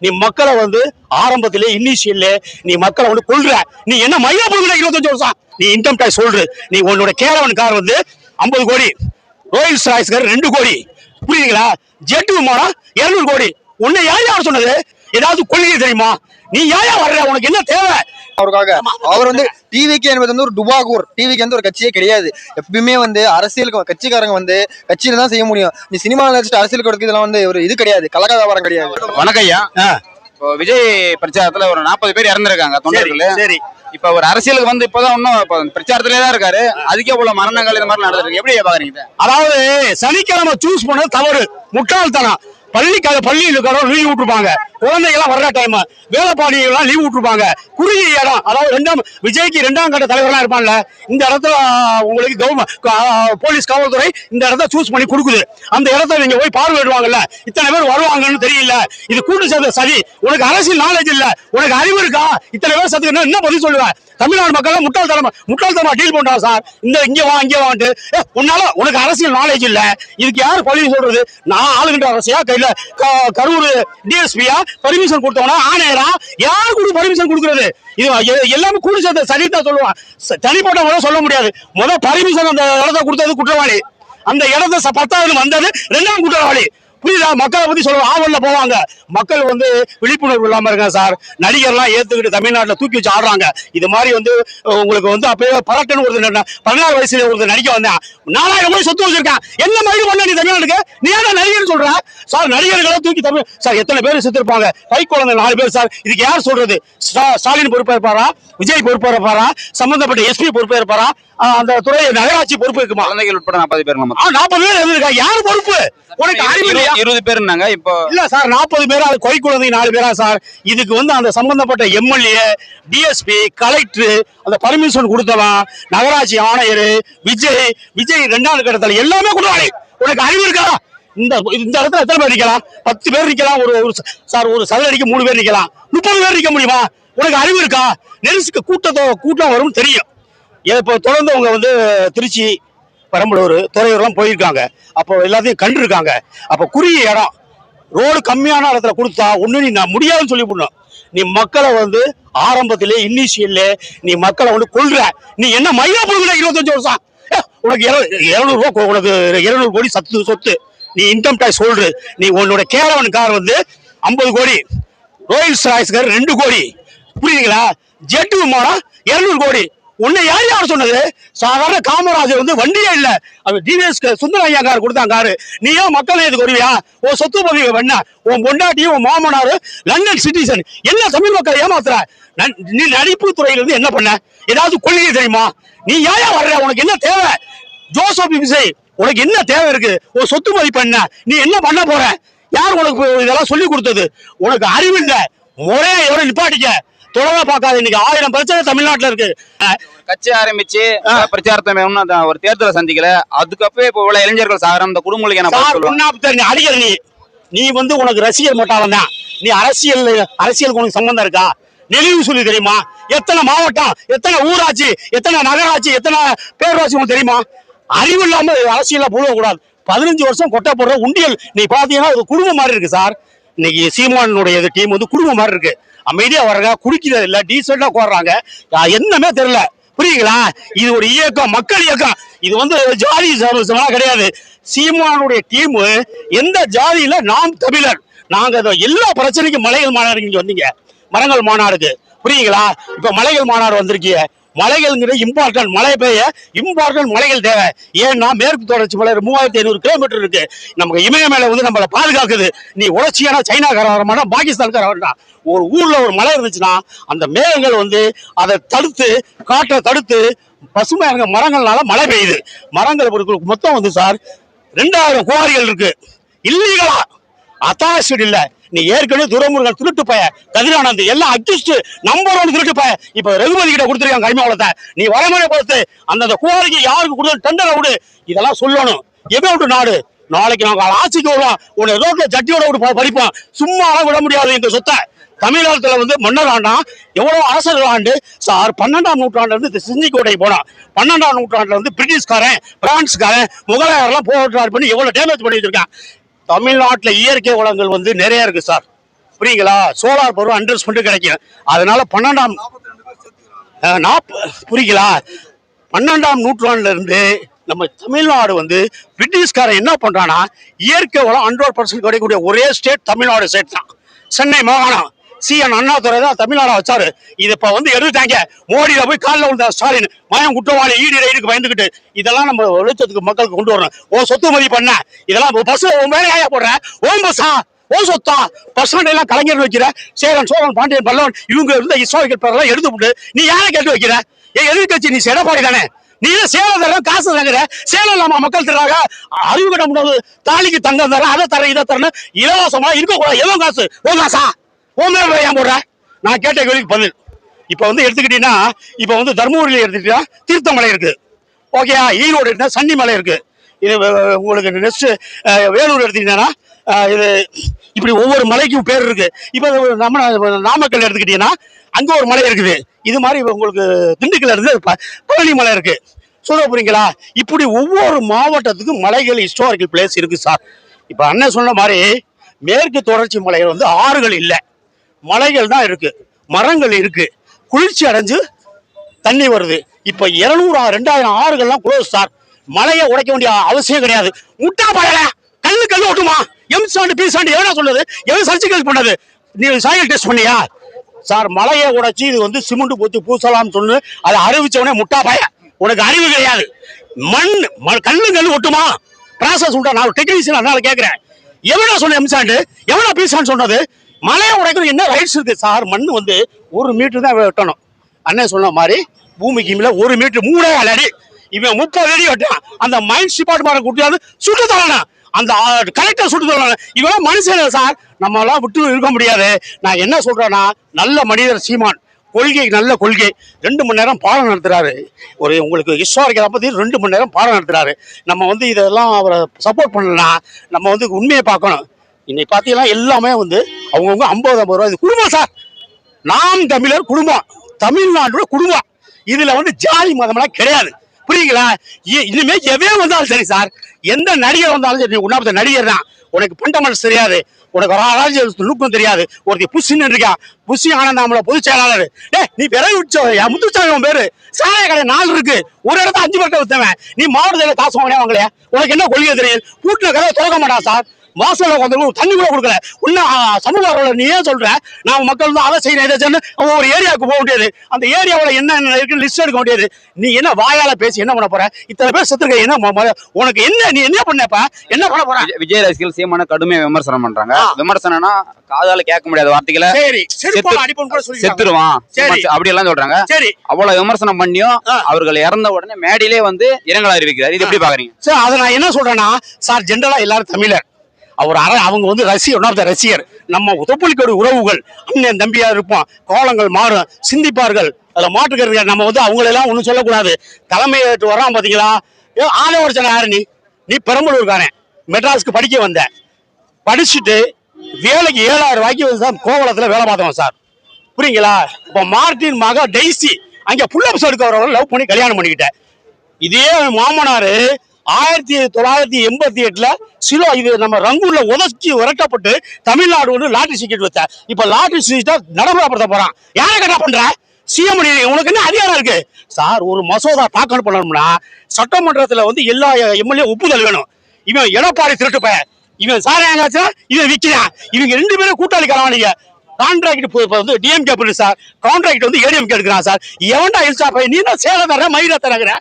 நீ மக்களை வந்து ஆரம்பத்திலே இனிஷியல்ல நீ மக்களை வந்து கொள்ற நீ என்ன மையா பொருள் இருபத்தஞ்சு வருஷம்? நீ இன்கம் டேக்ஸ் சொல்ற நீ உன்னோட கேரவன் கார் வந்து ஐம்பது கோடி ரோயல்ஸ் ராய்ஸ் கார் ரெண்டு கோடி. புரியுதுங்களா? ஜெட் விமானம் இருநூறு கோடி. உன்னை யார் யார் சொன்னது? ஏதாவது கொள்கை தெரியுமா? நீ யாயா வர்ற? உனக்கு என்ன தேவை? அவருக்காக. அவர் வந்து டிவிக்கு என்பது வந்து ஒரு டுபாகூர். டிவிக்கு வந்து ஒரு கட்சியே கிடையாது. எப்பயுமே வந்து அரசியலுக்கு கட்சிக்காரங்க வந்து கட்சியில தான் செய்ய முடியும். நீ சினிமாவில் வச்சுட்டு அரசியல் கொடுக்க இதெல்லாம் வந்து ஒரு இது கிடையாது. கலக வியாபாரம் கிடையாது. வணக்கம் ஐயா. ஆ, இப்போ விஜய் பிரச்சாரத்துல ஒரு நாற்பது பேர் இறந்திருக்காங்க தொண்டர்கள். சரி இப்ப ஒரு அரசியலுக்கு வந்து இப்பதான் இன்னும் இப்போ பிரச்சாரத்திலே தான் இருக்காரு. அதுக்கே போல மரணங்கள் இந்த மாதிரி நடந்திருக்கு. எப்படி பாக்குறீங்க? அதாவது சனிக்கிழமை சூஸ் பண்ணது தவறு. முட்டாள்தனம். பள்ளிக்காக பள்ளியில் இருக்கிறோம் லீவ் விட்டுருப்பாங்க. குழந்தைகள்லாம் வர்ற டைம் வேலைப்பாடிகள்லாம் லீவ் விட்டுருப்பாங்க. குறுகிய இடம். அதாவது ரெண்டாம் விஜய்க்கு ரெண்டாம் கட்ட தலைவர்லாம் இருப்பான்ல இந்த இடத்துல உங்களுக்கு கவர்மெண்ட் போலீஸ் காவல்துறை இந்த இடத்த சூஸ் பண்ணி கொடுக்குது. அந்த இடத்த நீங்க போய் பார்வையிடுவாங்கல்ல. இத்தனை பேர் வருவாங்கன்னு தெரியல. இது கூட்டு சேர்ந்த சரி உனக்கு அரசியல் நாலேஜ் இல்ல. உனக்கு அறிவு இருக்கா? இத்தனை பேர் சத்துக்கு என்ன- பதில் சொல்லுவேன் தமிழ்நாடு மக்கள் முட்டாள்தனமா முட்டாள்தனமா டீல் பண்றாங்க சார் இந்த இங்க வா இங்க வான்ட்டு. உன்னால உனக்கு அரசியல் நாலேஜ் இல்ல. இதுக்கு யார் பழி சொல்றது? நான் ஆளுகின்ற அரசியா கை இல்ல கரூர் டிஎஸ்பியா பர்மிஷன் கொடுத்தவனா ஆணையரா? யார் கூட பர்மிஷன் கொடுக்கறது? இது எல்லாமே கூடி சேர்ந்த சரிதான் சொல்லுவான். தனிப்பட்ட முறை சொல்ல முடியாது. முதல் பர்மிஷன் அந்த இடத்த கொடுத்தது குற்றவாளி. அந்த இடத்த பத்தாவது வந்தது ரெண்டாம் குற்றவாளி. புரியுதா? மக்களை பத்தி சொல்லுவோம் ஆவல்ல போவாங்க. மக்கள் வந்து விழிப்புணர்வு இல்லாம இருக்காங்க சார். நடிகர்லாம் ஏத்துக்கிட்டு தமிழ்நாட்டுல தூக்கி வச்சு ஆடுறாங்க. இது மாதிரி வந்து உங்களுக்கு வந்து அப்பயே பரட்டன்னு ஒரு பதினாறு வயசுல ஒரு நடிக்க வந்தேன். நாலாயிரம் கோடி சொத்து வச்சிருக்கேன் என்ன மாதிரி பண்ண நீ தமிழ்நாட்டுக்கு? நீ ஏன் நடிகர் சொல்ற? சார் நடிகர்களை தூக்கி தமிழ் சார் எத்தனை பேர் செத்துருப்பாங்க? கை குழந்தை நாலு பேர் சார். இதுக்கு யார் சொல்றது? ஸ்டா- ஸ்டாலின் பொறுப்பா இருப்பாரா? விஜய் பொறுப்பா இருப்பாரா? சம்பந்தப்பட்ட எஸ்பி பொறுப்பா இருப்பாரா? அந்த துறை நகராட்சி பொறுப்பு இருக்குமா? குழந்தைகள் உட்பட நாற்பது பேர் நாற்பது பேர் இருந்திருக்கா. யார் பொறுப்பு? உனக்கு அறிவு இருபது பேர் இருந்தாங்க. இப்போ இல்ல சார் நாற்பது பேரா அது கொய் குழந்தை நாலு பேரா சார். இதுக்கு வந்து அந்த சம்பந்தப்பட்ட எம்எல்ஏ டிஎஸ்பி கலெக்டர் அந்த பர்மிஷன் கொடுத்தவன் நகராட்சி ஆணையர் விஜய் விஜய் ரெண்டாவது கட்டத்தில் எல்லாமே குற்றவாளி உனக்கு அறிவு இருக்கா? இந்த இந்த இடத்துல எத்தனை பேர் நிக்கலாம்? பத்து பேர் நிக்கலாம் ஒரு ஒரு சார் ஒரு சதுரடிக்கு மூணு பேர் நிக்கலாம். முப்பது பேர் நிக்க முடியுமா? உனக்கு அறிவு இருக்கா? நெரிசுக்கு கூட்டத்தோ கூட்டம் வரும்னு தெரியும். இப்போ தொடர்ந்து அவங்க வந்து திருச்சி பெரம்பலூர் துறையூர்லாம் போயிருக்காங்க. அப்போ எல்லாத்தையும் கண்டிருக்காங்க. அப்போ குறுகிய இடம். ரோடு கம்மியான இடத்துல கொடுத்தா ஒன்று நீ நான் முடியாதுன்னு சொல்லி போடணும் நீ மக்களை வந்து ஆரம்பத்திலே இனிஷியல்ல நீ மக்களை வந்து கொள்ற நீ என்ன மையா போடுற இருபத்தஞ்சு வருஷம்? ஏ, உனக்கு இருநூறுவா உனக்கு இருநூறு கோடி சத்து சொத்து. நீ இன்கம் டேக்ஸ் சொல்ற நீ உன்னோட கேரவன் கார் வந்து ஐம்பது கோடி. ரோயல்ஸ் ராய்ஸ் கார் ரெண்டு கோடி. புரியுதுங்களா? ஜெட் விமானம் இருநூறு கோடி. உன்னை யார் யார் சொன்னது? சாதாரண காமராஜர் வந்து வண்டியே இல்ல. அவர் டிவிஎஸ் சுந்தர ஐயா கார் கொடுத்தான் காரு நீ ஏன் மக்கள் இதுக்கு வருவியா? உன் சொத்து பதிவு பண்ண உன் பொண்டாட்டியும் உன் மாமனார் லண்டன் சிட்டிசன் என்ன தமிழ் மக்களை ஏமாத்துற? நீ நடிப்பு துறையில இருந்து என்ன பண்ண? ஏதாவது கொள்கை தெரியுமா? நீ ஏன் வர்ற? உனக்கு என்ன தேவை? ஜோசப் விஜய் உனக்கு என்ன தேவை இருக்கு? உன் சொத்து மதிப்பு என்ன? நீ என்ன பண்ண போற? யார் உனக்கு இதெல்லாம் சொல்லி கொடுத்தது? உனக்கு அறிவு இல்லை. முறையா எவ்வளவு நிப்பாட்டிக்க. தொடர்பா பார்க்காத இன்னைக்கு ஆயிரம் பிரச்சனை தமிழ்நாட்டுல இருக்கு. கட்சி ஆரம்பிச்சு பிரச்சாரத்தை அந்த ஒரு தேர்தலை சந்திக்கல. அதுக்கப்பவே இப்போ இவ்வளவு இளைஞர்கள் சாகிற அந்த குடும்பங்களுக்கு அடிக்கிற நீ நீ வந்து உனக்கு ரசிகர் மட்டாளம் தான். நீ அரசியல் அரசியலுக்கு உனக்கு சம்பந்தம் இருக்கா? நெளிவு சொல்லி தெரியுமா? எத்தனை மாவட்டம் எத்தனை ஊராட்சி எத்தனை நகராட்சி எத்தனை பேரூராட்சி உனக்கு தெரியுமா? அறிவு இல்லாம அரசியல்ல புழுவ கூடாது பதினஞ்சு வருஷம் கொட்டை போடுற உண்டியல் நீ பாத்தீங்கன்னா ஒரு குடும்பம் மாதிரி இருக்கு சார். இன்னைக்கு சீமானுடைய டீம் வந்து குடும்பம் மாதிரி இருக்கு. அமைதியா வர்றாங்க குடிக்கிறது இல்ல டீசெண்டா போடுறாங்க என்னமே தெரியல. புரியுங்களா இது ஒரு இயக்கம் மக்கள் இயக்கம். இது வந்து ஜாதி சமரசம்லாம் கிடையாது. சீமானுடைய டீம் எந்த ஜாதியில நாம் தமிழர்? நாங்க எல்லா பிரச்சனைக்கும் மலைகள் மாநாடு இங்க வந்தீங்க. மரங்கள் மாநாடுக்கு. புரியுங்களா இப்ப மலைகள் மாநாடு வந்திருக்கீங்க மலைகள்ங்கிற இம்பார்ட்டன்ட் மழை பெய்ய இம்பார்ட்டன்ட் மலைகள் தேவை. ஏன்னா மேற்கு தொடர்ச்சி மலை மூவாயிரத்தி ஐநூறு கிலோமீட்டர் இருக்கு. நமக்கு இமயமலை வந்து நம்மளை பாதுகாக்குது. நீ உடச்சியான சைனாக்கார வர மாட்டான் பாகிஸ்தான்கார வரட்டான் ஒரு ஊர்ல ஒரு மலை இருந்துச்சுன்னா அந்த மேகங்கள் வந்து அதை தடுத்து காற்றை தடுத்து பசுமையான மரங்கள்னால மழை பெய்யுது. மரங்கள் மொத்தம் வந்து சார் ரெண்டாயிரம் குவாரிகள் இருக்கு. இல்லீகலா. அத்தாசிட் இல்ல நீ ஏற்கனவே துரமுருகன் திருட்டு பய கதிரானந்த் எல்லாம் அட்ஜஸ்ட் நம்பர் ஒன் திருட்டு பய. இப்ப ரகுபதி கிட்ட கொடுத்துருக்காங்க கைமாவளத்தை நீ வரமுறை பொறுத்து அந்தந்த குவாரிக்கு யாருக்கு கொடுத்து டெண்டரை விடு இதெல்லாம் சொல்லணும். எவ்வளவு விட்டு நாடு? நாளைக்கு நாங்கள் ஆட்சிக்கு வருவோம். உன்னை ரோட்ல ஜட்டியோட விட்டு ப- பறிப்போம். சும்மா விட முடியாது இந்த சொத்தை. தமிழகத்துல வந்து மன்னர் ஆண்டான் எவ்வளவு அரசர்கள் ஆண்டு? சார் பன்னெண்டாம் நூற்றாண்டுல இருந்து இந்த செஞ்சிக்கோட்டை போனான். பன்னெண்டாம் நூற்றாண்டுல வந்து பிரிட்டிஷ்காரன் பிரான்ஸ்காரன் முகலாயர்லாம் போராட்டம் பண்ணி எவ்வளவு டேமேஜ் பண்ணி வச்சிருக்கான். தமிழ்நாட்டில் இயற்கை வளங்கள் வந்து நிறைய இருக்கு சார். புரியுங்களா? சோலார் பவர் ஹண்ட்ரட் மட்டும் கிடைக்கும். அதனால பன்னெண்டாம் நாப் புரியுங்களா? பன்னெண்டாம் நூற்றாண்டுல இருந்து நம்ம தமிழ்நாடு வந்து பிரிட்டிஷ்காரன் என்ன பண்ணுறான்னா இயற்கை வளம் ஹண்ட்ரட் பர்சன்ட் கிடைக்கக்கூடிய ஒரே ஸ்டேட் தமிழ்நாடு ஸ்டேட் தான். சென்னை மாகாணம். சி என் அண்ணாதுரை தான் தமிழ்நாடு வச்சாரு. இது இப்ப வந்து எடுத்துட்டாங்க. மோடியில போய் காலில் விழுந்த ஸ்டாலின் மயம் குற்றவாளி ஈடு ரைடுக்கு பயந்துகிட்டு இதெல்லாம் நம்ம வெளிச்சத்துக்கு மக்களுக்கு கொண்டு வரணும். ஓ சொத்து மதி பண்ண. இதெல்லாம் பஸ் உன் மேலே போடுற? ஓம் பஸ்ஸா ஓ சொத்தா? பஸ் எல்லாம் கலைஞர் வைக்கிற? சேரன் சோழன் பாண்டியன் பல்லவன் இவங்க இருந்த ஹிஸ்டாரிக்கல் பேரெல்லாம் எடுத்து விட்டு நீ யாரை கேட்டு வைக்கிற? ஏ எதிர்கட்சி நீ எடப்பாடி தானே. நீ சேலம் தர காசு தங்குற? சேலம் இல்லாம மக்கள் தர்றாங்க. அறிவு கட்ட முடியாது. தாலிக்கு தங்கம் தர அதை தர இதை தரணும் இலவசமா இருக்கக்கூடாது. எவ்வளவு காசு? ஓ காசா? மேல ஏன் போடுற? நான் கேட்ட கேள்விக்கு பதில். இப்ப வந்து எடுத்துக்கிட்டீங்கன்னா இப்ப வந்து தர்மபுரியில எடுத்துக்கிட்டா தீர்த்தமலை இருக்கு. ஓகேயா ஈரோடு எடுத்தா சன்னிமலை இருக்கு. இது உங்களுக்கு நெக்ஸ்ட் வேலூர் எடுத்துக்கிட்டீங்கன்னா இது இப்படி ஒவ்வொரு மலைக்கும் பேர் இருக்கு. இப்போ நம்ம நாமக்கல் எடுத்துக்கிட்டீங்கன்னா அங்கே ஒரு மலை இருக்குது. இது மாதிரி உங்களுக்கு திண்டுக்கல் இருந்து பழனி மலை இருக்கு. சொல்ல போறீங்களா? இப்படி ஒவ்வொரு மாவட்டத்துக்கும் மலைகள் ஹிஸ்டாரிக்கல் பிளேஸ் இருக்கு சார் இப்போ அண்ணன் சொன்ன மாதிரி மேற்கு தொடர்ச்சி மலைகள் வந்து ஆறுகள் இல்லை. மலைகள் தான் இருக்கு. மரங்கள் இருக்கு. குளிர்ச்சி அடைஞ்சு தண்ணி வருது. இப்ப இருநூறு ரெண்டாயிரம் ஆறுகள்லாம் குளோஸ் சார் மலையை உடைக்க வேண்டிய அவசியம் கிடையாது. முட்டா பயல கல்லு கல்லு ஓட்டுமா எம் சாண்டு பி சாண்டு எவனா சொன்னது எவன் சர்ஜிக்கல் பண்ணது? நீ சாயல் டெஸ்ட் பண்ணியா? சார் மலையை உடைச்சி இது வந்து சிமெண்ட் பூச்சி பூசலாம்னு சொல்லு அதை அறிவிச்சவனே முட்டா பய உனக்கு அறிவு கிடையாது. மண் கல்லு கல்லு ஒட்டுமா? ப்ராசஸ் உண்டா? நான் டெக்னீஷியன் அதனால கேட்கிறேன் எவனா சொன்ன எம்சாண்டு எவனா பீசான்னு சொன்னது? மலையை உடைக்கிறது என்ன ரைட்ஸ் இருக்கு சார்? மண் வந்து ஒரு மீட்டர் தான் வெட்டணும். அண்ணன் சொன்ன மாதிரி பூமிக்கு மேல ஒரு மீட்டர் மூணே அடி. இவன் முப்பது அடி வெட்டான் அந்த மைன்ஸ் டிபார்ட்மெண்ட் கூட்டியாவது சுட்டு தரணும். அந்த கலெக்டர் சுட்டு தரணும். இவன் மனுஷன் சார். நம்ம எல்லாம் விட்டு இருக்க முடியாது. நான் என்ன சொல்றேன்னா நல்ல மனிதர் சீமான். கொள்கை நல்ல கொள்கை. ரெண்டு மணி நேரம் பாடம் நடத்துறாரு. ஒரு உங்களுக்கு ஹிஸ்டாரிக்கலை பத்தி ரெண்டு மணி நேரம் பாடம் நடத்துறாரு. நம்ம வந்து இதெல்லாம் அவரை சப்போர்ட் பண்ணலாம் நம்ம வந்து உண்மையை பார்க்கணும். இன்னைக்கு பார்த்தீங்கன்னா எல்லாமே வந்து அவங்கவுங்க ஐம்பது ஐம்பது ரூபா இது குடும்பம் சார். நாம் தமிழர் குடும்பம். தமிழ்நாட்டோட குடும்பம். இதுல வந்து ஜாதி மதம்லாம் கிடையாது. புரியுங்களா? இனிமே எவன் வந்தாலும் சரி சார். எந்த நடிகர் வந்தாலும் சரி உண்ணாபத்த நடிகர் தான். உனக்கு பண்டமன்ஸ் தெரியாது. உனக்கு ராஜ நுட்பம் தெரியாது. ஒருத்தி புஷின்னு இருக்கா புஷி ஆனந்தாமல பொதுச் செயலாளர். ஏ நீ பிறகு விட்டு முத்துச்சாமி உன் பேரு. சாய கடை நாலு இருக்கு. ஒரு இடத்த அஞ்சு பட்டம் வித்தவன். நீ மாவட்டத்தில் காசு வாங்கினே வாங்கலையா? உனக்கு என்ன கொள்கை தெரியும்? பூட்டின கதை திறக்க மாட்டான் சார். வாசல்ல உட்காந்து தண்ணி கூட கொடுக்கல. இன்னும் சமூக ஆர்வலர் நீ ஏன் சொல்ற. நான் மக்கள் தான் அதை செய்யணும் இதை செய்யணும். ஒவ்வொரு ஏரியாவுக்கு போக முடியாது. அந்த ஏரியாவில் என்ன என்ன இருக்கு லிஸ்ட் எடுக்க முடியாது. நீ என்ன வாயால பேசி என்ன பண்ண போற? இத்தனை பேர் செத்துருக்க என்ன உனக்கு என்ன நீ என்ன பண்ணப்ப என்ன பண்ண போற? விஜய்- ரசிகர்கள் சீமான கடுமையா விமர்சனம் பண்றாங்க. விமர்சனம்னா காதால கேட்க முடியாத வார்த்தைகளை செத்துருவான். அப்படி எல்லாம் சொல்றாங்க. சரி. அவ்வளவு விமர்சனம் பண்ணியும். அவர்கள் இறந்த உடனே மேடையிலே வந்து இரங்கல் அறிவிக்கிறார் இது எப்படி பாக்குறீங்க? சார் அதை நான் என்ன சொல்றேன்னா சார் ஜென்ரலா எல்லாரும் தமிழர். அவர் அற அவங்க வந்து ரசிகர் ஒன் ஆஃப் த ரசிகர் நம்ம தொப்புளிக்கோடு உறவுகள் அண்ணன் தம்பியாக இருப்போம் கோலங்கள் மாறும் சிந்திப்பார்கள் அதில் மாற்றுக்கிறது நம்ம வந்து அவங்களெல்லாம் ஒன்றும் சொல்லக்கூடாது. தலைமை ஏற்று வரான் பார்த்தீங்களா ஏ ஆலவர்ச்சனை யாரு நீ? நீ பெரம்பலூர்காரன். மெட்ராஸ்க்கு படிக்க வந்த. படிச்சுட்டு வேலைக்கு ஏழாயிரம் ரூபாய்க்கு வந்து தான் கோவளத்துல வேலை பார்த்தவன் சார். புரியுங்களா? இப்போ மார்டின் மக டெய்ஸி அங்கே புல்லப்ஸ் எடுக்கிறவரை லவ் பண்ணி கல்யாணம் பண்ணிக்கிட்டேன் இதே மாமனார் ஆயிரத்தி தொள்ளாயிரத்தி எண்பத்தி எட்டுல சிலோ இது நம்ம ரங்கூர்ல உதச்சி உரட்டப்பட்டு தமிழ்நாடு வந்து லாட்ரி சீக்கிரம் வச்ச. இப்ப லாட்ரி சீட்டா நடைமுறைப்படுத்த போறான். யாரை கட்டா பண்ற? சிஎம் உனக்கு என்ன அதிகாரம் இருக்கு? சார் ஒரு மசோதா தாக்கல் பண்ணணும்னா சட்டமன்றத்துல வந்து எல்லா எம்எல்ஏ ஒப்புதல் வேணும். இவன் எடப்பாடி திருட்டு பையன். இவன் சாராயாங்காச்சுனா இவன் விக்கிறான். இவங்க ரெண்டு பேரும் கூட்டாளி கலவானீங்க கான்ட்ராக்ட் இப்போ வந்து டிஎம்கே சார். கான்ட்ராக்ட் வந்து ஏடிஎம்கே எடுக்கிறான் சார். எவன்டா இல்சா பையன்? நீ தான் சேலம் தர மயில தரங்கிற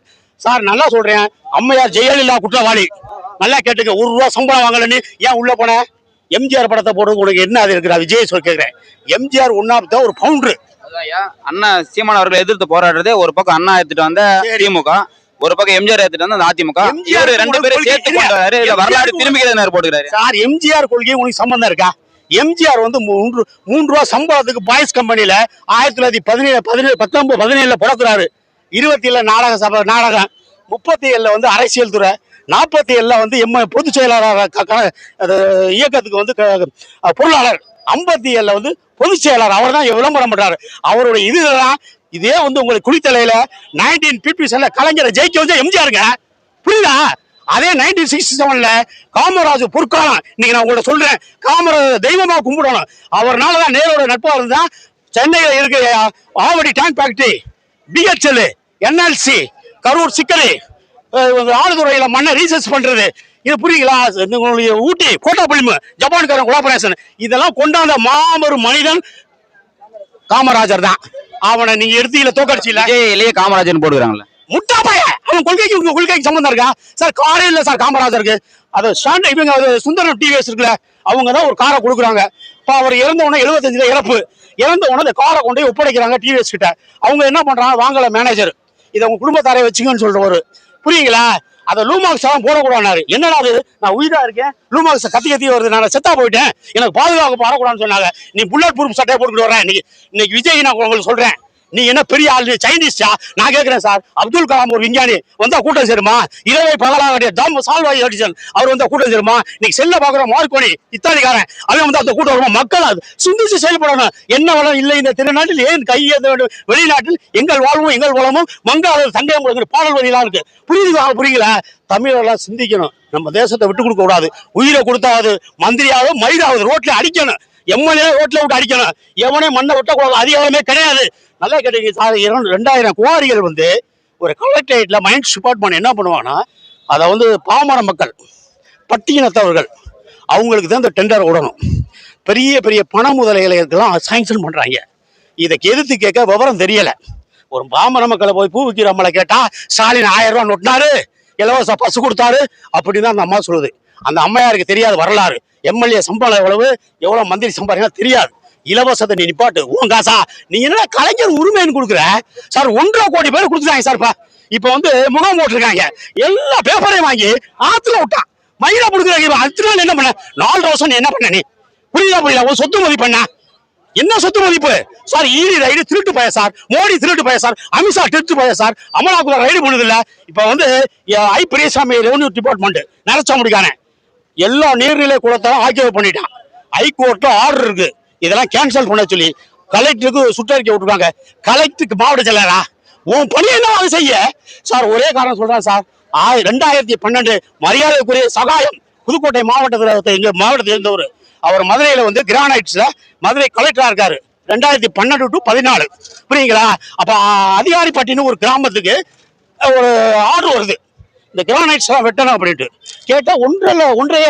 சார் நல்லா சொல்றேன். அம்மையார் ஜெயலலிதா குற்றவாளி. நல்லா கேட்டுக்க ஒரு ரூபா சம்பளம் வாங்கலன்னு ஏன் உள்ள போன? எம்ஜிஆர் படத்தை போடுறது உனக்கு என்ன அது இருக்குடா விஜய் சொல்லி கேட்கிறேன் எம்ஜிஆர் ஒன்னாப் தான் ஒரு பவுண்டர் அண்ணா சீமான் அவர்களை எதிர்த்து போராடுறது ஒரு பக்கம் அண்ணா எடுத்துட்டு வந்த. திமுக ஒரு பக்கம் எம்ஜிஆர் எடுத்துட்டு வந்த அதிமுக. எம்ஜிஆர் இவரு ரெண்டு பேரும் சேர்த்து இல்ல வரலாறு திரும்பிக்கிறது போட்டுக்கிறாரு? சார் எம்ஜிஆர் கொள்கை உனக்கு சம்பந்தம் இருக்கா? எம்ஜிஆர் வந்து மூன்று மூன்று ரூபா சம்பளத்துக்கு பாய்ஸ் கம்பெனில ஆயிரத்தி தொள்ளாயிரத்தி பதினேழு பதினேழு பத்தொன்பது பதினேழுல பிறக்கிறாரு. இருபத்தி ஏழு நாடக சபை நாடகம். முப்பத்தி ஏழில் வந்து அரசியல் துறை. நாற்பத்தி ஏழில் வந்து எம் பொதுச் செயலாளர் க- க- அது இயக்கத்துக்கு வந்து க- பொருளாளர். ஐம்பத்தி ஏழில் வந்து பொதுச் செயலாளர். அவர் தான் விளம்பரம் பண்ணுறாரு அவருடைய இதுதான் இதே வந்து உங்களுக்கு குளித்தலையில் நைன்டீன் பிப்டி கலைஞரை ஜெயிக்க வந்து எம்ஜிஆருங்க. புரியுதா? அதே நைன்டீன் சிக்ஸ்டி செவனில் காமராஜ் பொற்காலம். இன்னைக்கு நான் உங்கள்ட்ட சொல்கிறேன் காமராஜ் தெய்வமாக கும்பிடணும். அவர்னால தான் நேரோட நட்பாக இருந்தால் சென்னையில் இருக்கிற Avadi tank factory BHEL NLC Karur chicory ஆளுதுறையில மண்ணை ரீசர்ச் பண்றது. இது புரியுங்களா உங்களுக்கு ஊட்டி கோட்டாப்பள்ளிமு ஜப்பான்காரன் கொலாபரேஷன் இதெல்லாம் கொண்டாந்த மாபெரும் மனிதன் காமராஜர் தான். அவனை நீங்க எடுத்தீங்கள தோக்கடிச்சில விஜயிலேயே காமராஜர்னு போடுறாங்கல்ல முட்டா பைய அவன் கொள்கைக்கு உங்க கொள்கைக்கு சம்பந்தம் இருக்கா? சார் காரே இல்ல சார் காமராஜருக்கு. அது ஸ்டாண்ட் இவங்க சுந்தரம் டிவிஎஸ் இருக்குல்ல அவங்க தான் ஒரு காரை கொடுக்குறாங்க. இப்போ அவர் இறந்த உடனே எழுபத்தஞ்சுல இறப்பு. இறந்த உடனே அந்த காரை கொண்டு போய் ஒப்படைக்கிறாங்க டிவிஎஸ் கிட்ட. அவங்க என்ன பண்றாங்க? வாங்கல மேனேஜர் இதை உங்க குடும்பத்தாரை வச்சுக்கன்னு சொல்றவரு புரியுங்களா? அதை லூமாக்ஸ் எல்லாம் போடக்கூடாது என்னடா அது நான் உயிரா இருக்கேன். லூமாக்ஸ் கத்தி கத்தி வருது. நான் செத்தா போயிட்டேன். எனக்கு பாதுகாப்பு வரக்கூடாதுன்னு சொன்னாங்க. நீ புல்லட் ப்ரூஃப் சட்டையை போட்டுக்கிட்டு வரேன் இன்னைக்கு இன்னைக்கு விஜய் நான் உங்களுக்கு சொல்றேன். நீ என்ன பெரிய ஆளு சைனீஸா நான் கேட்கிறேன் சார். அப்துல் கலாம் ஒரு விஞ்ஞானி. வந்தா கூட்டம் சேருமா? இரவை பகலாக தாம் சால்வாய் அடிச்சன் அவர் வந்தா கூட்டம் சேருமா? இன்னைக்கு செல்ல பாக்குற மார்க்கோனி இத்தாலிக்காரன். அவன் வந்து அந்த கூட்டம் வருமா? மக்கள் அது. சிந்திச்சு செயல்படணும். என்ன வளம் இல்லை இந்த திருநாட்டில்? ஏன் கையேற்ற வேண்டும்? வெளிநாட்டில் எங்கள் வாழ்வும் எங்கள் வளமும் மங்காளர் தங்கையம் கொடுக்கிற பாடல் வழியெல்லாம் இருக்கு. புரியுது புரியல தமிழெல்லாம் சிந்திக்கணும். நம்ம தேசத்தை விட்டு கொடுக்க கூடாது. உயிரை கொடுத்தாவது மந்திரியாவது மயிலாவது ரோட்ல அடிக்கணும். எம்எல்ஏ ரோட்ல விட்டு அடிக்கணும். எவனே மண்ணை விட்டக்கூடாது. அதிகாரமே கிடையாது. நல்லா கேட்டீங்க சார். இரண்டு- ரெண்டாயிரம் குவாரிகள் வந்து ஒரு கலெக்டரேட்டில் மைன்ஸ் டிபார்ட்மெண்ட் என்ன பண்ணுவாங்கன்னா அதை வந்து பாமர மக்கள் பட்டியலத்தவர்கள் அவங்களுக்கு தான் இந்த டெண்டர் விடணும். பெரிய பெரிய பண முதலைகளுக்கெல்லாம் சாங்ஷன் பண்ணுறாங்க இதை எதிர்த்து கேட்க விவரம் தெரியலை. ஒரு பாமர மக்களை போய் பூ வைக்கிறம்மாளை கேட்டால் ஸ்டாலின் ஆயிரம் ரூபாய் நொட்டினாரு இலவச பசு கொடுத்தாரு அப்படின்னு தான் அந்த அம்மா சொல்லுது. அந்த அம்மையாருக்கு தெரியாது வரலாறு. எம்எல்ஏ சம்பளம் எவ்வளவு எவ்வளோ மந்திரி சம்பாதிக்கலாம் தெரியாது. இலவசத்தை நீ நிப்பாட்டு. உன் காசா நீ என்ன கலைஞர் உரிமைன்னு கொடுக்குற? சார் ஒன்றரை கோடி பேர் கொடுத்துட்டாங்க சார்ப்பா இப்போ. வந்து முகம் போட்டிருக்காங்க. எல்லா பேப்பரையும் வாங்கி ஆற்றுல விட்டான் மயிலா கொடுக்குறாங்க இவன் அடுத்த நாள் என்ன பண்ண? நாலு வருஷம் நீ என்ன பண்ண நீ? புரியுதா புரியல? ஒரு சொத்து மதிப்பு என்ன என்ன சொத்து மதிப்பு? சார் ஈடி ரைடு திருட்டு பய சார். மோடி திருட்டு பய சார். அமித்ஷா திருட்டு பய சார். அமலாக்குள்ள ரைடு பண்ணுது இல்ல. இப்ப வந்து ஐ. பெரியசாமி ரெவன்யூ டிபார்ட்மெண்ட் நரச்சா முடிக்கானே எல்லா நீர்நிலை குளத்தையும் ஆக்கியவை பண்ணிட்டான். ஹைகோர்ட்ல ஆர்டர் இருக்கு. இதெல்லாம் கேன்சல் பண்ண சொல்லி கலெக்டருக்கு சுற்றறிக்கை விட்டுருக்காங்க. கலெக்டருக்கு மாவட்ட செயலரா? உன் பணி என்ன அது செய்ய? சார் ஒரே காரணம் சொல்றேன் சார். ஆயிரம் ரெண்டாயிரத்தி பன்னெண்டு மரியாதைக்குரிய சகாயம். புதுக்கோட்டை மாவட்டத்தில் எங்க மாவட்டத்தில் இருந்தவர். அவர் மதுரையில் வந்து கிரானைட்ஸ்ல மதுரை கலெக்டரா இருக்காரு. ரெண்டாயிரத்தி பன்னெண்டு டு பதினாலு. புரியுங்களா? அப்போ அதிகாரிப்பட்டின்னு ஒரு கிராமத்துக்கு ஒரு ஆர்டர் வருது. இந்த கிரானைட்ஸ்லாம் வெட்டணும் அப்படின்ட்டு. கேட்டால் ஒன்றரை ஒன்றரை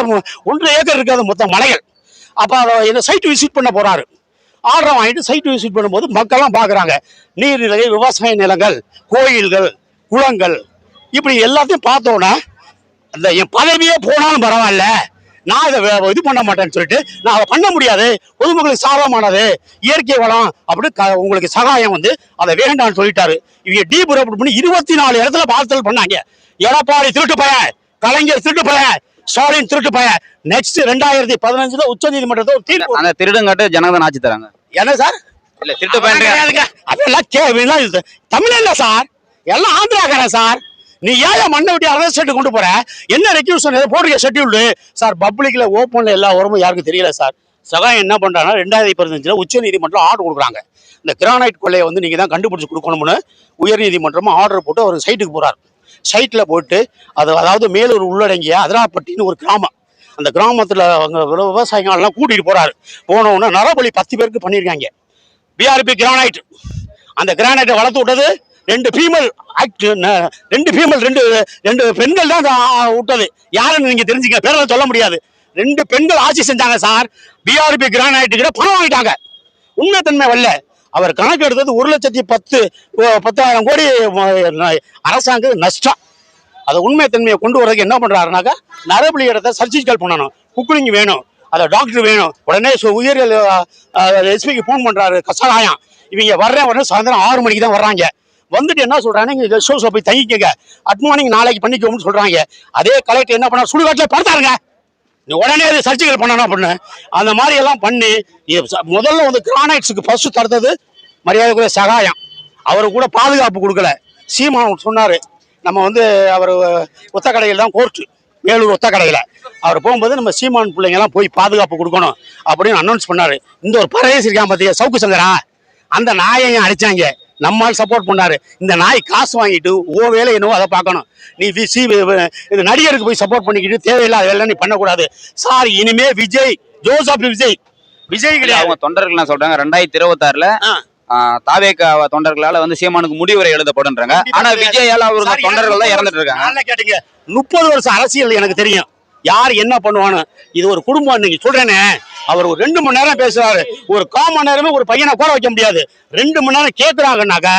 ஒன்றரை ஏக்கர் இருக்காது மொத்தம் மலைகள். அப்போ அதை சைட்டு விசிட் பண்ண போகிறாரு ஆர்டர் வாங்கிட்டு சைட்டு விசிட் பண்ணும்போது மக்கள்லாம் பார்க்குறாங்க நீர்நிலை விவசாய நிலங்கள் கோயில்கள் குளங்கள் இப்படி எல்லாத்தையும் பார்த்தோன்னே அந்த என் பதவியே போனாலும் பரவாயில்ல. நான் இதை இது பண்ண மாட்டேன்னு சொல்லிட்டு நான் அதை பண்ண முடியாது. பொதுமக்களுக்கு சாதகமானது இயற்கை வளம் அப்படின்னு க- உங்களுக்கு சகாயம் வந்து அதை வேண்டாம்னு சொல்லிட்டாரு. இவங்க டீப் பண்ணி இருபத்தி நாலு இடத்துல பார்த்தல் பண்ணாங்க. எடப்பாடி திருட்டு பையன் கலைஞர் திருட்டு பையன். ஸ்டாலின் திருட்டு பையன். நெக்ஸ்ட் ரெண்டாயிரத்தி பதினஞ்சுல உச்ச நீதிமன்றத்தை ஒரு தீர்ப்பு. அந்த திருடங்காட்டு ஜனதான் ஆட்சி தராங்க. என்ன சார்? இல்ல திருட்டு பையன். அதெல்லாம் கேள்விலாம் இது. தமிழ் இல்ல சார். எல்லாம் ஆந்திராக்காரன் சார். நீ ஏன் மண்ணை விட்டு அரசு செட்டு கொண்டு போற? என்ன ரெக்யூஷன் போடுற ஷெட்யூல்டு சார் பப்ளிக்ல ஓப்பன்ல எல்லா உரமும் யாருக்கும் தெரியல சார். சகாயம் என்ன பண்றாங்கன்னா ரெண்டாயிரத்தி பதினஞ்சுல உச்ச நீதிமன்றம் ஆர்டர் கொடுக்குறாங்க. இந்த கிரானைட் கொள்ளையை வந்து நீங்க தான் கண்டுபிடிச்சு கொடுக்கணும்னு உயர் நீதிமன்றமும் ஆர்டர் போட்டு அவர் சைட்டுக்கு போறார். சைட்டில் போட்டு அது அதாவது மேலூர் உள்ளடங்கிய அதிராப்பட்டின்னு ஒரு கிராமம். அந்த கிராமத்தில் அவங்க விவ- விவசாயிகள்லாம் போகிறாரு போறாரு. போன நரபலி பத்து பேருக்கு பண்ணியிருக்காங்க பிஆர்பி கிரானைட் அந்த கிரானைட்டை வளர்த்து விட்டது ரெண்டு ஃபீமேல் ஆக்ட் ரெண்டு ஃபீமேல் ரெண்டு ரெண்டு பெண்கள் தான் விட்டது. யாருன்னு நீங்கள் தெரிஞ்சுக்க பேரெல்லாம் சொல்ல முடியாது. ரெண்டு பெண்கள் ஆட்சி செஞ்சாங்க சார். பிஆர்பி கிரானைட்டு கிட்ட பணம் வாங்கிட்டாங்க. உண்மைத்தன்மை வரல. அவர் கணக்கு எடுத்தது ஒரு லட்சத்தி பத்து பத்தாயிரம் கோடி அரசாங்கம் அரசாங்க நஷ்டம். அதை உண்மைத்தன்மையை கொண்டு வரதுக்கு என்ன பண்ணுறாருனாக்கா நரபலி இடத்த சர்ஜிக்கல் பண்ணணும். குக்குலிங் வேணும். அதை டாக்டர் வேணும். உடனே சு- உயிரியல் எஸ்பிக்கு ஃபோன் பண்ணுறாரு கசாயம் இவங்க வர்றேன் உடனே சாயந்தரம் ஆறு மணிக்கு தான் வர்றாங்க. வந்துட்டு என்ன சொல்றாங்க நீங்கள் கெஸ்ட் ஹவுஸ்ல போய் தங்கிக்கங்க. அட் மார்னிங் நாளைக்கு பண்ணிக்கோம்னு சொல்றாங்க. அதே கலெக்டர் என்ன பண்ணா சுடுகாட்டில் படுத்தாருங்க. உடனே அது சர்ஜிக்கல் பண்ணணும் அப்படின்னு அந்த மாதிரி எல்லாம் பண்ணி முதல்ல வந்து கிரானைட்ஸுக்கு ஃபர்ஸ்ட் தடுத்தது மரியாதைக்குரிய சகாயம். அவரு கூட பாதுகாப்பு கொடுக்கல. சீமான் சொன்னார். நம்ம வந்து அவர் ஒத்தக்கடையில் தான் கோர்ட்டு மேலூர் ஒத்தக்கடையில். அவர் போகும்போது நம்ம சீமான் பிள்ளைங்கெல்லாம் போய் பாதுகாப்பு கொடுக்கணும் அப்படின்னு அனௌன்ஸ் பண்ணார். இந்த ஒரு பறவை இருக்கான் பார்த்தியா சவுக்கு சங்கரா? அந்த நாயையும் அடித்தாங்க நம்மால் சப்போர்ட் பண்ணாரு. இந்த நாய் காசு வாங்கிட்டு ஓ வேலை என்னவோ அதை பார்க்கணும். நீ சி இது நடிகருக்கு போய் சப்போர்ட் பண்ணிக்கிட்டு தேவையில்லாத வேலை நீ பண்ணக்கூடாது. சார் இனிமே விஜய் ஜோசப் விஜய். விஜய் கிடையாது. அவங்க தொண்டர்கள் என்ன சொல்றாங்க ரெண்டாயிரத்தி இருபத்தாறுல. தாவேக தொண்டர்களால வந்து சீமானுக்கு முடிவுரை எழுதப்படுன்றாங்க கண்டிப்பா ஆனா. விஜயால அவர் சார், தொண்டர்கள் தான் இறந்துட்டு இருக்காங்க கேட்டுங்க? முப்பது வருஷம் அரசியல் எனக்கு தெரியும். யார் என்ன பண்ணுவான்னு இது ஒரு குடும்பம் இன்னைக்கு சொல்றேனே. அவர் ஒரு ரெண்டு மணி நேரம் பேசுறாரு. ஒரு கால் மணி நேரமே ஒரு பையனை கூட வைக்க முடியாது. ரெண்டு மணி நேரம் கேட்கறாங்கன்னாக்க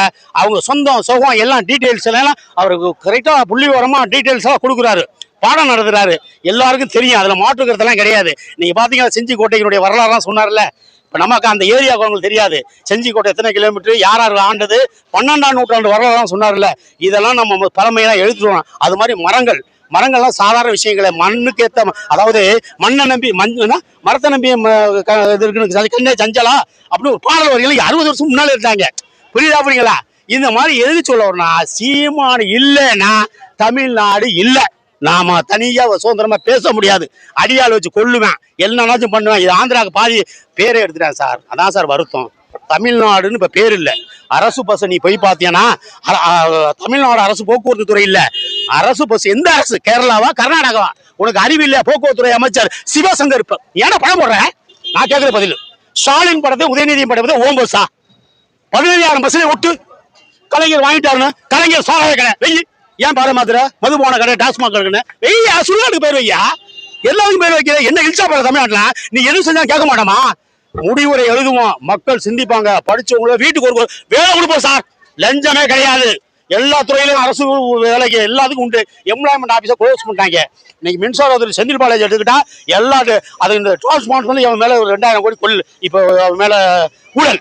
அவங்க சொந்தம் சுகம் எல்லாம் டீட்டெயில்ஸ் எல்லாம் அவருக்கு கரெக்டாக புள்ளி வரமா டீட்டெயில்ஸ் எல்லாம் கொடுக்குறாரு. பாடம் நடத்துறாரு. எல்லாருக்கும் தெரியும். அதில் மாற்றுக்கிறதெல்லாம் கிடையாது. நீங்கள் பார்த்தீங்கன்னா செஞ்சி கோட்டையினுடைய வரலாறுலாம் சொன்னார்ல? இப்போ நமக்கு அந்த ஏரியாவுக்கு அவங்களுக்கு தெரியாது. செஞ்சிக்கோட்டை எத்தனை கிலோமீட்டர் யார் யார் ஆண்டது? பன்னெண்டாம் நூற்றாண்டு வரலாறுலாம் சொன்னார்ல. இதெல்லாம் நம்ம பழமையெல்லாம் எழுத்துருவோம் அது மாதிரி மரங்கள். மரங்கள்லாம் சாதாரண விஷயங்களை. மண்ணுக்கு ஏற்ற அதாவது மண்ணை நம்பி மண் மரத்தை நம்பி ம- க- இது இருக்குன்னு கண்ணே சஞ்சலா அப்படின்னு ஒரு பாடல் வரிகள் அறுபது வருஷம் முன்னால இருந்தாங்க. புரியுதா புரியுங்களா? இந்த மாதிரி எழுதி சொல்ல வரணும் சீமானு இல்லைன்னா தமிழ்நாடு இல்லை. நாம தனியா சுதந்திரமா பேச முடியாது. அடியாள் வச்சு கொல்லுவேன். என்னன்னாச்சும் பண்ணுவேன். இது ஆந்திராவுக்கு பாதி பேரே எடுத்துட்டேன் சார். அதான் சார் வருத்தம். தமிழ்நாடுன்னு இப்போ பேர் இல்லை. அரசு பஸ்ஸை நீ போய் பார்த்தீங்கன்னா தமிழ்நாடு அரசு போக்குவரத்து துறை இல்லை. அரசு பஸ் எந்த அரசு? கேரளாவா கர்நாடகாவா? உனக்கு அறிவு இல்லை போக்குவரத்து அமைச்சர் சிவசங்கர் ஏன்னா படம் போடுறேன் நான் கேட்குற பதில். ஸ்டாலின் படத்தை உதயநிதி படத்தை ஓம் பஸ்ஸா பதினஞ்சாயிரம் பஸ்ஸில் விட்டு கலைஞர் வாங்கிட்டாருன்னு. கலைஞர் சாராய கடை. வெயி. ஏன் பாரு மாத்திர மதுபான கடை டாஸ்மாக் கடைன்னு வெய்யா சுடுகாட்டுக்கு பேர் வையா எல்லாருக்கும் பேர் வைக்கிற. என்ன இல்சா பேர் தமிழ்நாட்டில்? நீ எதுவும் செஞ்சா கேட்க மாட்டோமா? முடிவுரை எழுதுவோம் மக்கள் சிந்திப்பாங்க. படிச்சவங்கள வீட்டுக்கு ஒரு வேலை கொடுப்போம் சார் லஞ்சமே கிடையாது. எல்லா துறையிலும் அரசு வேலைக்கு எல்லாத்துக்கும் உண்டு. எம்ப்ளாய்மெண்ட் ஆஃபீஸை க்ளோஸ் பண்ணிட்டாங்க. இன்னைக்கு மின்சார துறை செந்தில் பாலாஜி எடுத்துக்கிட்டா எல்லா அது இந்த டிரான்ஸ்பார்ட் வந்து அவன் மேலே ஒரு ரெண்டாயிரம் கோடி கொள் இப்போ அவன் ஊழல்.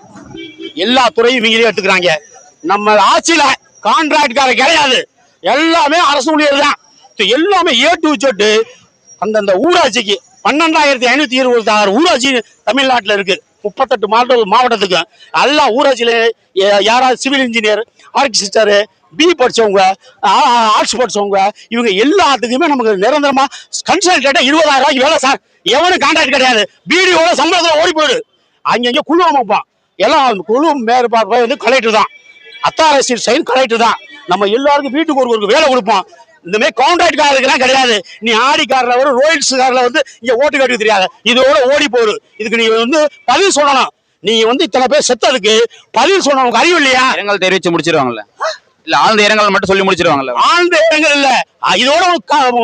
எல்லா துறையும் இவங்களே எடுத்துக்கிறாங்க. நம்ம ஆட்சியில் கான்ட்ராக்ட்கார கிடையாது. எல்லாமே அரசு ஊழியர் தான் எல்லாமே ஏ டு ஜெட் அந்தந்த ஊராட்சிக்கு பன்னெண்டாயிரத்தி ஐநூத்தி இருபத்தி ஆறு ஊராட்சி தமிழ்நாட்டுல இருக்கு. முப்பத்தெட்டு மாவட்ட மாவட்டத்துக்கு. எல்லா ஊராட்சியில யாராவது சிவில் இன்ஜினியர் ஆர்கிஸ்டரு பி படிச்சவங்க ஆர்ட்ஸ் படிச்சவங்க இவங்க எல்லாத்துக்குமே நமக்கு நிரந்தரமா கன்சல்டேட்டா இருபதாயிரம் ரூபாய்க்கு வேலை சார். எவனும் கான்ட்ராக்ட் கிடையாது. பிடிஓட சம்பளத்தில் ஓடி போயிடு. அங்கங்கே குழு அமைப்பான் எல்லாம் குழு மேற்பார்வை வந்து கலெக்டர் தான். அத்தாரசியல் சைன் கலெக்டர் தான். நம்ம எல்லாருக்கும் வீட்டுக்கு ஒரு ஒரு வேலை கொடுப்போம் இந்த மாதிரி கான்ட்ராக்ட் காரதுக்கெல்லாம் கிடையாது. நீ ஆடி கார்ல வரும் ரோயில்ஸ் கார்ல வந்து இங்க ஓட்டு கட்டி தெரியாது இதோட ஓடி போரு இதுக்கு நீ வந்து பதில் சொல்லணும். நீ வந்து இத்தனை பேர் செத்ததுக்கு பதில் சொல்லணும். உனக்கு அறிவு இல்லையா? இரங்கல் தெரிவிச்சு முடிச்சிருவாங்கல்ல. இல்ல ஆழ்ந்த இரங்கல் மட்டும் சொல்லி முடிச்சிருவாங்கல்ல. ஆழ்ந்த இடங்கள் இல்ல. இதோட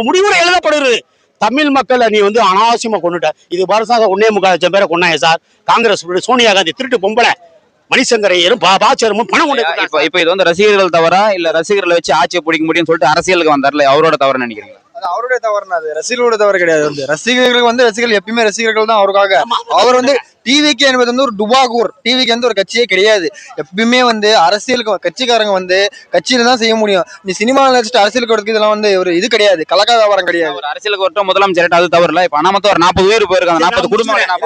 முடிவுரை எழுதப்படுது. தமிழ் மக்களை நீ வந்து அனாவசியமா கொண்டுட்ட இது வருஷம் ஒன்னே முக்கால் லட்சம் பேரை கொண்டாங்க சார். காங்கிரஸ் சோனியா காந்தி திருட்டு பொம்பளை. மணிசங்கரையரும் பா பாச்சரும் பணம் கொண்டு இப்ப இது வந்து ரசிகர்கள் தவறா? இல்ல ரசிகர்களை வச்சு ஆட்சியை பிடிக்க முடியும்னு சொல்லிட்டு அரசியலுக்கு வந்தார்ல அவரோட தவறு நினைக்கிறீங்க அது அவருடைய தவறுனா அது. ரசிகர்களோட தவறு கிடையாது. வந்து ரசிகர்களுக்கு வந்து ரசிகர்கள் எப்பயுமே ரசிகர்கள் தான் அவருக்காக. அவர் வந்து டிவிக்கு என்பது வந்து ஒரு டுபாகூர். டிவிக்கு வந்து ஒரு கட்சியே கிடையாது. எப்பயுமே வந்து அரசியலுக்கு கட்சிக்காரங்க வந்து கட்சியில தான் செய்ய முடியும். நீ சினிமாவில் நடிச்சிட்டு அரசியலுக்கு வரதுக்கு இதெல்லாம் வந்து ஒரு இது கிடையாது. கலக்கா வியாபாரம் கிடையாது. ஒரு அரசியலுக்கு வரட்டும் முதலமைச்சர் அது தவறு இல்ல. இப்ப அனாமத்த ஒரு நாற்பது பேர் போயிருக்காங்க. நாற்பது குடும்பம் நான்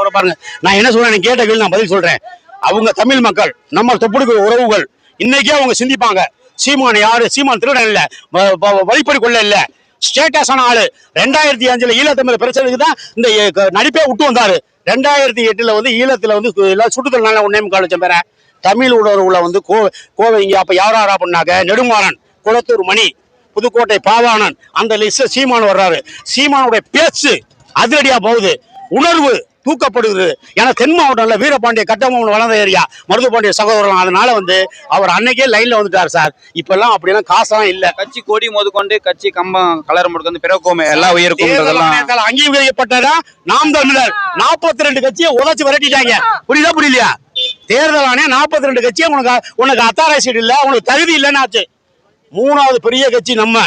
அவரை பாருங்க. நான் என்ன சொல்றேன்? கேட்ட கேள்வி நான் பதில் சொல்றேன். அவங்க தமிழ் மக்கள் நம்ம தொப்புடுக்கு உறவுகள். இன்னைக்கே அவங்க சிந்திப்பாங்க. சீமான் யாரு? சீமான் திருடன் இல்ல. வ- வ- வழிப்பறி கொள்ள இல்ல. ஸ்டேட்டஸான ஆளு. ரெண்டாயிரத்தி அஞ்சுல ஈழத்தமிழ் பிரச்சனைக்கு தான் இந்த க- நடிப்பே விட்டு வந்தாரு. ரெண்டாயிரத்தி எட்டுல வந்து ஈழத்துல வந்து சுட்டுதல் நல்ல சுட்டுத்தல் ஒன்னே பேர. தமிழ் உணர்வுல வந்து கோ கோவை இங்க அப்ப யார் யாரா நெடுமாறன் குளத்தூர் மணி புதுக்கோட்டை பாவாணன். அந்த லிஸ்ட் சீமான் வர்றாரு. சீமானுடைய பேச்சு அதிரடியா போகுது. உணர்வு தூக்கப்படுகிறது. ஏன்னா தென் மாவட்டம்ல வீரபாண்டிய கட்டபொம்மன் வளர்ந்த ஏரியா மருதுபாண்டிய சகோதரன் அதனால வந்து அவர் அன்னைக்கே லைன்ல வந்துட்டார் சார். இப்பெல்லாம் அப்படிலாம் காசெல்லாம் இல்ல. கட்சி கொடி முதற்கொண்டு கட்சி கம்பம் கலர் முடுக்கு பிறக்கோமே எல்லா உயிருக்கும் அங்கீகரிக்கப்பட்டதா? நாம் தமிழர். நாற்பத்தி ரெண்டு கட்சியை உதச்சு விரட்டிட்டாங்க. புரியுதா புரியலையா? தேர்தல் ஆணையம் நாற்பத்தி ரெண்டு கட்சியை உனக்கு உனக்கு அத்தாரைசீட் இல்ல உனக்கு தகுதி இல்லைன்னு ஆச்சு. மூணாவது பெரிய கட்சி நம்ம.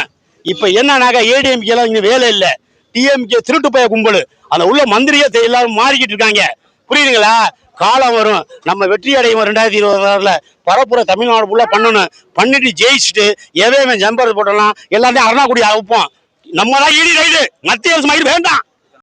இப்ப என்னன்னாக்கா ஏடிஎம்கே எல்லாம் இங்க வேலை இல்ல. டிஎம்கே திருட்டு போய கும்பல். அந்த உள்ள மந்திரியே தெ- எல்லாரும் மாறிக்கிட்டு இருக்காங்க. புரியுதுங்களா? காலம் வரும். நம்ம வெற்றி அடையும் ரெண்டாயிரத்தி இருபது ஆறுல பரப்புற தமிழ்நாடு ஃபுல்லாக பண்ணணும். பண்ணிட்டு ஜெயிச்சுட்டு எவன் ஜம்பர் போட்டலாம் எல்லாத்தையும் அருணாக்குடி அழைப்போம் நம்ம தான் ஈடி ரைடு. மத்திய அரசு மயிர் வேண்டாம்.